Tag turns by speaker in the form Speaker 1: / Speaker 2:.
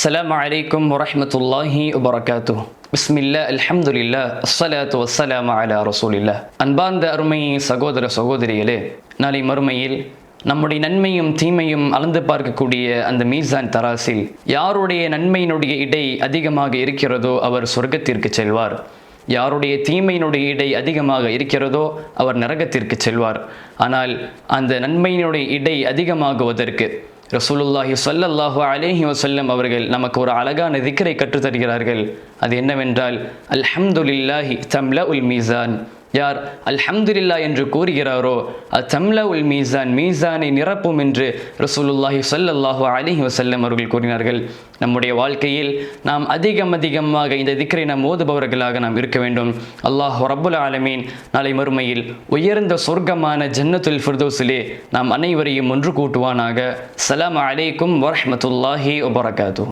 Speaker 1: السلام عليكم ورحمة الله وبركاته بسم الله الحمد لله الصلاة والسلام على رسول الله அன்பார்ந்த அருமை சகோதர சகோதரிகளே நாளை மறுமையில் நம்முடைய நன்மையும் தீமையும் அளந்து பார்க்கக்கூடிய அந்த மீசான் தராசில் யாருடைய நன்மையினுடைய இடை அதிகமாக இருக்கிறதோ அவர் சொர்க்கத்திற்கு செல்வார் யாருடைய தீமையினுடைய இடை அதிகமாக இருக்கிறதோ அவர் நரகத்திற்கு செல்வார் ஆனால் அந்த நன்மையினுடைய இடை அதிகமாகுவதற்கு ரசூலுல்லாஹி ஸல்லல்லாஹு அலேஹி வசல்லம் அவர்கள் நமக்கு ஒரு அழகான திக்கரை கற்றுத்தருகிறார்கள். அது என்னவென்றால் அல்ஹம்துலில்லாஹி தம்ல உல் மீசான் யார் அல்ஹம்துல்லா என்று கூறுகிறாரோ அது தம்ல உல் மீசான் மீசானை நிரப்பும் என்று ரசூலுல்லாஹி ஸல்லல்லாஹு அலிஹி வசல்லம் அவர்கள் கூறினார்கள். நம்முடைய வாழ்க்கையில் நாம் அதிகம் அதிகமாக இந்த திக்கரை நாம் ஓதுபவர்களாக நாம் இருக்க வேண்டும். அல்லாஹ் ரபுல் ஆலமீன் நாளை மறுமையில் உயர்ந்த சொர்க்கமான ஜன்னத்துல் ஃபிர்தோஸிலே நாம் அனைவரையும் ஒன்று கூட்டுவானாக. சலாம் அலைக்கும் வரமத்துல்லாஹி வபரகாத்து